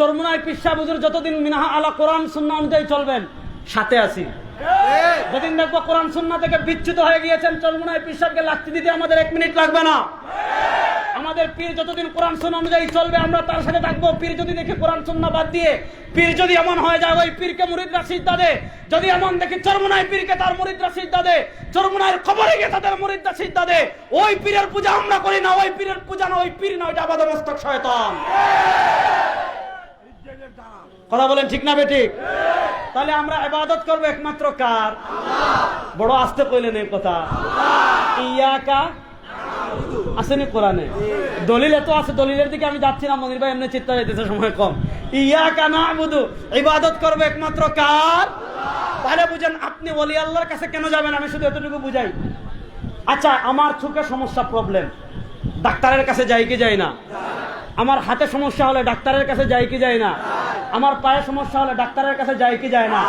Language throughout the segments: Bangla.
চরমুনায় পিসা বুজুর যতদিন মিনাহা আলা কোরআন সুন্না অনুযায়ী চলবেন, সাথে আছি। যেদিন দেখব কোরআন সুন্না থেকে বিচ্যুত হয়ে গিয়েছেন, চরমুনায় পিসাবকে লাগতে দিতে আমাদের এক মিনিট লাগবে না। আমাদের পীর যতদিন কোরআন সুন্না অনুযায়ী চলবে, আমরা তার সাথে থাকব। পীর যদি দেখি কোরআন সুন্না বাদ দিয়ে, পীর যদি এমন হয়ে যায়, ওই পীরকে মুরিদরা সিদ্ধা দে যদি এমন দেখি চরমুনায় পীরকে তার মুরিদরা সিদ্ধা দে চরমুনায়ের খবরে গিয়ে তাদের মুরিদরা সিদ্ধা দে ওই পীরের পূজা আমরা করি না, ওই পীরের পূজা না, ওই পীর না, ওইটা আবাদ মস্তক শয়তান। কথা বলেন ঠিক না বেঠিক তাহলে আমরা ইবাদত করব একমাত্র কার? বড় আসতে কইলেন এই কথা। ইয়াকা আসেনি কোরআনে? দলিল এত আছে, দলিলের দিকে আমি যাচ্ছি না। মনির ভাই এমনি চিত্তা যাইতেছে, সময় কম। ইয়া কানা বুধু ইবাদত করবে একমাত্র কার? তাহলে বুঝেন, আপনি ওলি আল্লাহর কাছে কেন যাবেন? আমি শুধু এতটুকু বুঝাই। আচ্ছা আমার চোখে সমস্যা প্রবলেম ডাক্তারের কাছে যাই কি যাই না? আমার হাতে সমস্যা হলে ডাক্তারের কাছে যাই কি যায় না আমার পায়ে সমস্যা হলে ডাক্তারের কাছে যাই কি যায় না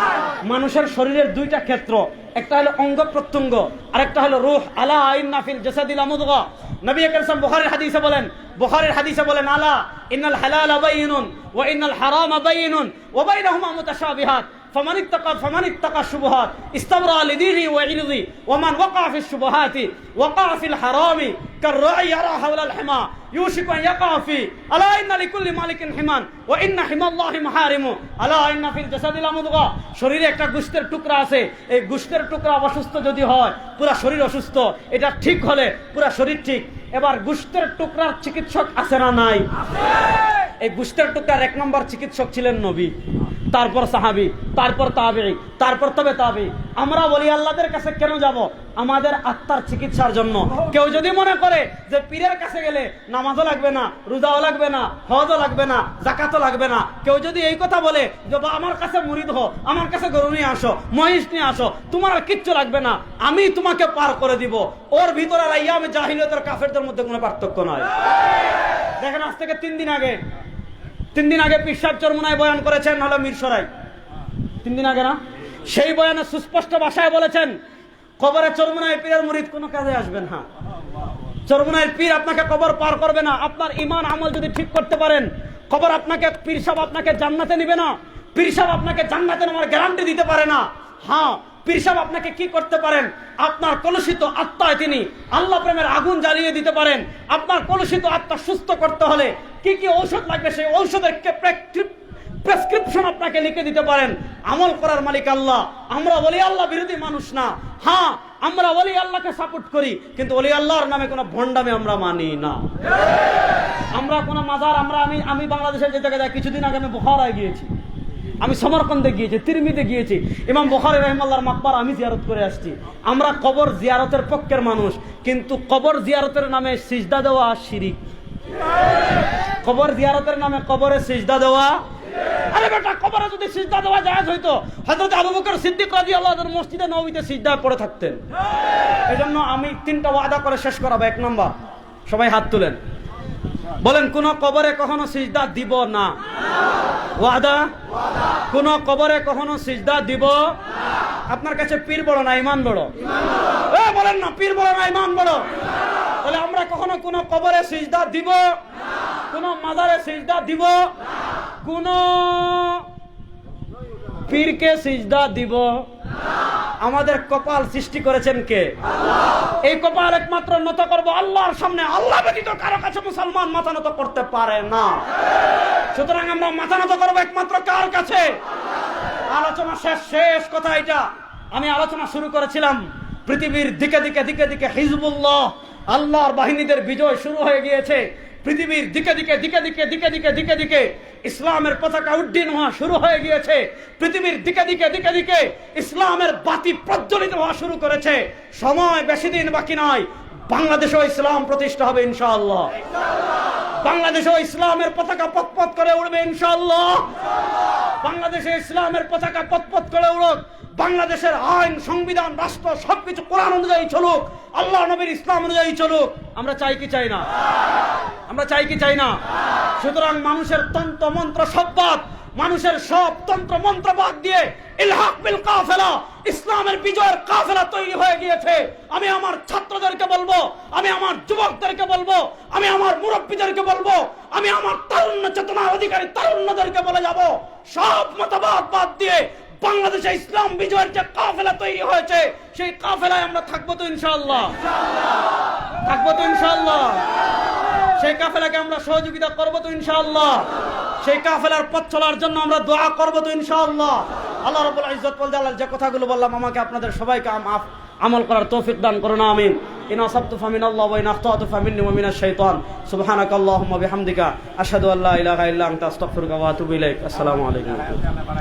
মানুষের শরীরের দুইটা ক্ষেত্র একটা হলো অঙ্গ প্রত্যঙ্গ আরেকটা হলো রুহ আলা আইন নাফিল জাসাদিল আমুদগা নবী আকরাম বুখারীর হাদিসে বলেন বুখারীর হাদিসে বলেন আলা ইন্নাল হালাল বাইনুন ওয়া ইন্নাল হারাম বাইনুন ওয়া বাইনাহুমা মুতাশাবিহাত فمن اتقى فمن اتقى الشبهات استبرأ لدينه وعرضه ومن وقع في الشبهات وقع في الحرام كالرعي يرى حول الحمى يوشك ان يقع فيه الا ان لكل مالك حمان وان حمى الله محارم الا ان في الجسد لمضغه শরীরে একটা গোশতের টুকরা আছে এই গোশতের টুকরা অসুস্থ যদি হয় পুরা শরীর অসুস্থ এটা ঠিক হলে পুরা শরীর ঠিক এবার গোশতের টুকরার চিকিৎসক আছে না নাই এই গোশতের টুকরার এক নম্বর চিকিৎসক ছিলেন নবী তারপর সাহাবি, তারপর তাবে তারপর তবে তাবে আমরা বলি, আল্লাহদের কাছে কেন যাব? আমাদের আত্মার চিকিৎসার জন্য। কেউ যদি মনে করে যে পীরের কাছে গেলে নামাজও লাগবে না, রোজাও লাগবে না, হজও লাগবে না জাকাতও লাগবে না, কেউ যদি এই কথা বলে যে, বা, আমার কাছে মুরিদ হো আমার কাছে গরু নিয়ে আসো, মহিষ নিয়ে আসো, তোমার আর কিচ্ছু লাগবে না, আমি তোমাকে পার করে দিব। ওর ভিতরে ইয়ামে জাহিলিয়তের কাফেরদের মধ্যে কোনো পার্থক্য নয়। দেখেন, আজ থেকে তিন দিন আগে তিন দিন আগে পিসাব চরমুনায় বয়ান করেছেন, হলো মিরসরাই তিন দিন আগে না? সেই বয়ানে সুস্পষ্ট ভাষায় বলেছেন, কবরে চরমুনায় পীরের মুরিদ কোনো কাজে আসবেন না। চরমুনায় পীর আপনাকে কবর পার করবে না। আপনার ইমান আমল যদি ঠিক করতে পারেন, কবর আপনাকে, পীর সাহেব আপনাকে জান্নাতে নিবে না। পীর সাহেব আপনাকে জান্নাতে নেওয়ার গ্যারান্টি দিতে পারে না। হ্যাঁ পীর সাহেব আপনাকে কি করতে পারেন? আপনার কলুষিত আত্মায় তিনি আল্লাহ প্রেমের আগুন জ্বালিয়ে দিতে পারেন। আপনার কলুষিত আত্মা সুস্থ করতে হলে কি কি ঔষধ লাগবে? সেই ঔষধের প্রেসক্রিপশন আপনাকে লিখে দিতে পারেন। আমল করার মালিক আল্লাহ। আমরা বলি আল্লাহ বিরোধী মানুষ না। হ্যাঁ আমরা বলি আল্লাহকে সাপোর্ট করি। কিন্তু অলি আল্লাহর নামে কোনো ভণ্ডামে আমরা মানি না। আমরা কোনো মাজার, আমরা আমি আমি বাংলাদেশের যে জায়গায় যাই কিছুদিন আগে আমি বোখারায় গিয়েছি। আমি সমরকন্দে গিয়েছি তিরমিতে গিয়েছি। ইমাম বখারি রহমাল্লার মাকবার আমি জিয়ারত করে আসছি। আমরা কবর জিয়ারতের পক্ষের মানুষ, কিন্তু কবর জিয়ারতের নামে সিজদা দেওয়া শিরিক। কবর জিয়ারতের নামে কবরে সিজদা দেওয়া যদি সিজদা দেওয়া সিদ্দিক পড়ে থাকতেন। আমি তিনটা ওয়াদা করে শেষ করাবো, এক নাম্বার, সবাই হাত তুলেন। বলেন, কোন কবরে কখনো সিজদা দিব না। ওয়াদা? কোন কবরে কখনো সিজদা দিব আপনার কাছে পীর বড় না ইমান বড়? বলেন না, পীর বড় না ইমান বড়? তাহলে আমরা কখনো কোন কবরে সিজদা দিব কোন মাজারে সিজদা দিব কোন পীরকে সিজদা দিব আমাদের কপাল সৃষ্টি করেছেন কে? এই কপাল একমাত্র নত করব আল্লাহর সামনে। আল্লাহ ব্যতীত কারও কাছে মুসলমান মাথা নত করতে পারে না। সুতরাং আমরা মাথা নত করব একমাত্র কার কাছে? আলোচনা শেষ শেষ কথা এটা। আমি আলোচনা শুরু করেছিলাম পৃথিবীর দিকে দিকে দিকে দিকে হিজবুল্লাহ। আল্লাহর বাহিনীদের বিজয় শুরু হয়ে গিয়েছে। পৃথিবীর দিকে দিকে দিকে দিকে দিকে দিকে দিকে দিকে ইসলামের পতাকা উড্ডীন হওয়া শুরু হয়ে গিয়েছে। পৃথিবীর দিকে দিকে দিকে দিকে ইসলামের বাতি প্রজ্বলিত হওয়া শুরু করেছে। সময় বেশি দিন বাকি নয় বাংলাদেশেও ইসলাম প্রতিষ্ঠা হবে, ইনশাআল্লাহ। বাংলাদেশেও ইসলামের পতাকা পথপথ করে উড়বে, ইনশাআল্লাহ। বাংলাদেশে ইসলামের পতাকা পথপথ করে উড়ুক। বাংলাদেশের আইন, সংবিধান, রাষ্ট্র, সবকিছু কোরআন অনুযায়ী চলুক। আল্লাহ নবীর ইসলাম অনুযায়ী চলুক। আমরা চাই কি চাই না? আমরা চাই কি চাই না? সুতরাং মানুষের তন্ত্র মন্ত্র সব্বাদ মানুষের সব তন্ত্র মন্ত্র বাদ দিয়ে ইলহাক বিল কাফেলা, ইসলামের বিজয়ের কাফেলা তৈরি হয়ে গিয়েছে। আমি আমার ছাত্রদেরকে বলব, আমি আমার যুবকদেরকে বলব, আমি আমার মুরব্বীদেরকে বলব, আমি আমার তারুণ্য চেতনার অধিকারী তারুণ্যদেরকে বলে যাব। সব মতবাদ বাদ দিয়ে বাংলাদেশে ইসলাম বিজয়ের যে কাফেলা তৈরি হয়েছে, সেই কাফেলায় আমরা থাকব তো ইনশাল্লাহ থাকব তো ইনশাআল্লাহ। সেই কাফেলাকে আমরা সহযোগিতা করব তো ইনশাআল্লাহ। সেই কাফেলার পথ চলার জন্য আমরা দোয়া করব তো ইনশাআল্লাহ। আল্লাহ রাব্বুল ইজ্জত বলতে আল্লাহ যে কথাগুলো বললাম, আমাকে আপনাদের সবাইকে আম- আফ- আমল করার তৌফিক দান করুন, আমিন। ইন আসাবতু ফামিন আল্লাহ ওয়া ইন আখতাতু ফামিন্নি ওয়া মিনাশ শাইতান। সুবহানাকা আল্লাহুম্মা বিহামদিকা, আশহাদু আল্লা ইলাহা ইল্লা আনতা, আস্তাগফিরুকা ওয়া আতুবু ইলাইক। আসসালামু আলাইকুম।